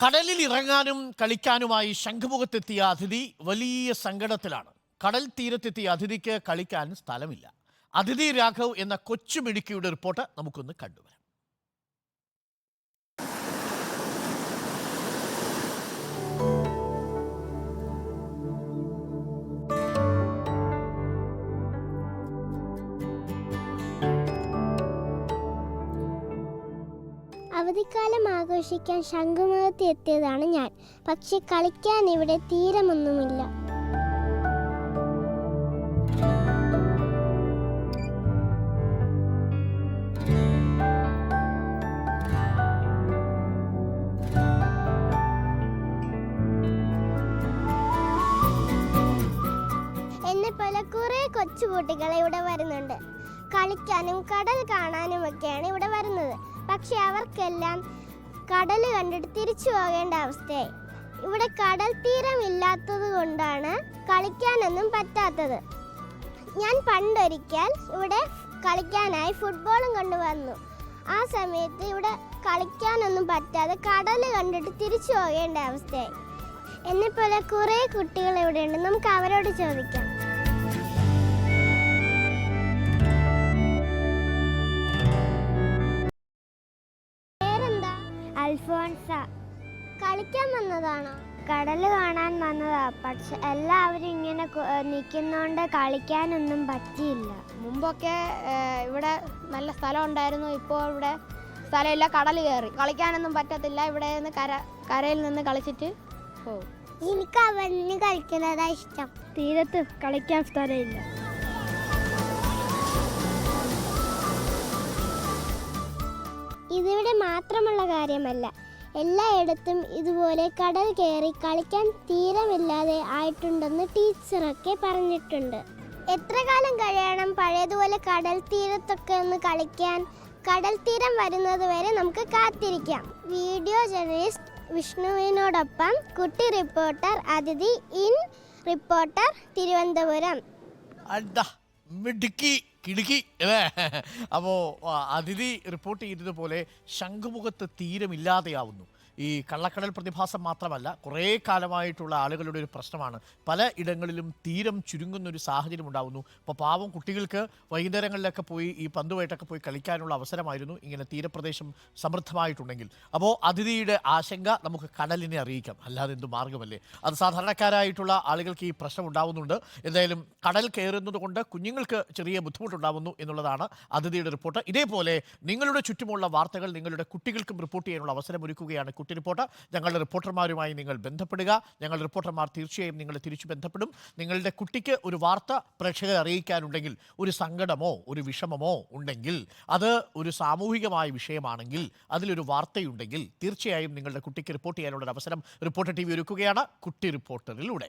കടലിൽ ഇറങ്ങാനും കളിക്കാനുമായി ശംഖുമുഖത്തെത്തിയ അതിഥി വലിയ സങ്കടത്തിലാണ്. കടൽ തീരത്തെത്തിയ അതിഥിക്ക് കളിക്കാൻ സ്ഥലമില്ല. അതിഥി രാഘവ് എന്ന കൊച്ചു മിടുക്കിയുടെ റിപ്പോർട്ട് നമുക്കൊന്ന് കണ്ടുവരാം. അവധിക്കാലം ആഘോഷിക്കാൻ ശംഖുമുഖത്ത് എത്തിയതാണ് ഞാൻ. പക്ഷെ കളിക്കാൻ ഇവിടെ തീരമൊന്നുമില്ല. കൊച്ചുകുട്ടികൾ ഇവിടെ വരുന്നുണ്ട്. കളിക്കാനും കടൽ കാണാനും ഒക്കെയാണ് ഇവിടെ വരുന്നത്. പക്ഷെ അവർക്കെല്ലാം കടൽ കണ്ടിട്ട് തിരിച്ചു പോകേണ്ട അവസ്ഥയായി. ഇവിടെ കടൽ തീരം തീരമില്ലാത്തത് കൊണ്ടാണ് കളിക്കാനൊന്നും പറ്റാത്തത്. ഞാൻ പണ്ടൊരിക്കൽ ഇവിടെ കളിക്കാനായി ഫുട്ബോളും കൊണ്ടുവന്നു ആ സമയത്ത് ഇവിടെ കളിക്കാനൊന്നും പറ്റാതെ കടൽ കണ്ടിട്ട് തിരിച്ചു പോകേണ്ട അവസ്ഥയായി. എന്നെപ്പോലെ കുറേ കുട്ടികൾ ഇവിടെയുണ്ട്. നമുക്ക് അവരോട് ചോദിക്കാം. അൽഫോൺസ കളിക്കാൻ വന്നതാണോ? കടൽ കാണാൻ വന്നതാ. പക്ഷെ എല്ലാവരും ഇങ്ങനെ നിൽക്കുന്നോണ്ട് കളിക്കാനൊന്നും പറ്റിയില്ല. മുമ്പൊക്കെ ഇവിടെ നല്ല സ്ഥലം ഉണ്ടായിരുന്നു ഇപ്പോൾ ഇവിടെ സ്ഥലമില്ല കടൽ കയറി. കളിക്കാനൊന്നും പറ്റത്തില്ല. ഇവിടെ നിന്ന് കര കരയിൽ നിന്ന് കളിച്ചിട്ട് പോകും എനിക്ക് അവന് കളിക്കുന്നതാ ഇഷ്ടം. തീരത്ത് കളിക്കാൻ സ്ഥലമില്ല. കാര്യമല്ല. എല്ലായിടത്തും ഇതുപോലെ കടൽ കയറി കളിക്കാൻ തീരമില്ലാതെ ആയിട്ടുണ്ടെന്ന് ടീച്ചറൊക്കെ പറഞ്ഞിട്ടുണ്ട്. എത്ര കാലം കഴിയണം പഴയതുപോലെ കടൽ തീരത്തൊക്കെ ഒന്ന് കളിക്കാൻ? കടൽ തീരം വരുന്നത് വരെ നമുക്ക് കാത്തിരിക്കാം. വീഡിയോ ജേർണലിസ്റ്റ് വിഷ്ണുവിനോടൊപ്പം കുട്ടി റിപ്പോർട്ടർ അതിഥി ഇൻ റിപ്പോർട്ടർ തിരുവനന്തപുരം. മിടുക്കി. കിടുക്കി. അല്ലേ അപ്പോൾ അതിഥി റിപ്പോർട്ട് ചെയ്തതുപോലെ ശംഖുമുഖത്ത് തീരമില്ലാതെയാവുന്നു. ഈ കള്ളക്കടൽ പ്രതിഭാസം മാത്രമല്ല കുറേ കാലമായിട്ടുള്ള ആളുകളുടെ ഒരു പ്രശ്നമാണ്. പല ഇടങ്ങളിലും തീരം ചുരുങ്ങുന്ന ഒരു സാഹചര്യം ഉണ്ടാകുന്നു അപ്പോൾ പാവം കുട്ടികൾക്ക് വൈകുന്നേരങ്ങളിലൊക്കെ പോയി ഈ പന്തുമായിട്ടൊക്കെ പോയി കളിക്കാനുള്ള അവസരമായിരുന്നു ഇങ്ങനെ തീരപ്രദേശം സമൃദ്ധമായിട്ടുണ്ടെങ്കിൽ. അപ്പോൾ അതിഥിയുടെ ആശങ്ക നമുക്ക് കടലിനെ അറിയിക്കാം. അല്ലാതെ എന്ത് മാർഗമല്ലേ? അത് സാധാരണക്കാരായിട്ടുള്ള ആളുകൾക്ക് ഈ പ്രശ്നം ഉണ്ടാവുന്നുണ്ട്. എന്തായാലും കടൽ കയറുന്നത് കൊണ്ട് കുഞ്ഞുങ്ങൾക്ക് ചെറിയ ബുദ്ധിമുട്ടുണ്ടാവുന്നു എന്നുള്ളതാണ് അതിഥിയുടെ റിപ്പോർട്ട്. ഇതേപോലെ നിങ്ങളുടെ ചുറ്റുമുള്ള വാർത്തകൾ നിങ്ങളുടെ കുട്ടികൾക്കും റിപ്പോർട്ട് ചെയ്യാനുള്ള അവസരം ഒരുക്കുകയാണ് കുട്ടി റിപ്പോർട്ട് ഞങ്ങളുടെ റിപ്പോർട്ടർമാരുമായി നിങ്ങൾ ബന്ധപ്പെടുക. ഞങ്ങളുടെ റിപ്പോർട്ടർമാർ തീർച്ചയായും നിങ്ങളെ തിരിച്ചു ബന്ധപ്പെടും. നിങ്ങളുടെ കുട്ടിക്ക് ഒരു വാർത്ത പ്രേക്ഷകരെ അറിയിക്കാനുണ്ടെങ്കിൽ ഒരു സങ്കടമോ ഒരു വിഷമമോ ഉണ്ടെങ്കിൽ അത് ഒരു സാമൂഹികമായ വിഷയമാണെങ്കിൽ അതിലൊരു വാർത്തയുണ്ടെങ്കിൽ തീർച്ചയായും നിങ്ങളുടെ കുട്ടിക്ക് റിപ്പോർട്ട് ചെയ്യാനുള്ള അവസരം റിപ്പോർട്ടർ ടി വി ഒരുക്കുകയാണ് കുട്ടി റിപ്പോർട്ടറിലൂടെ.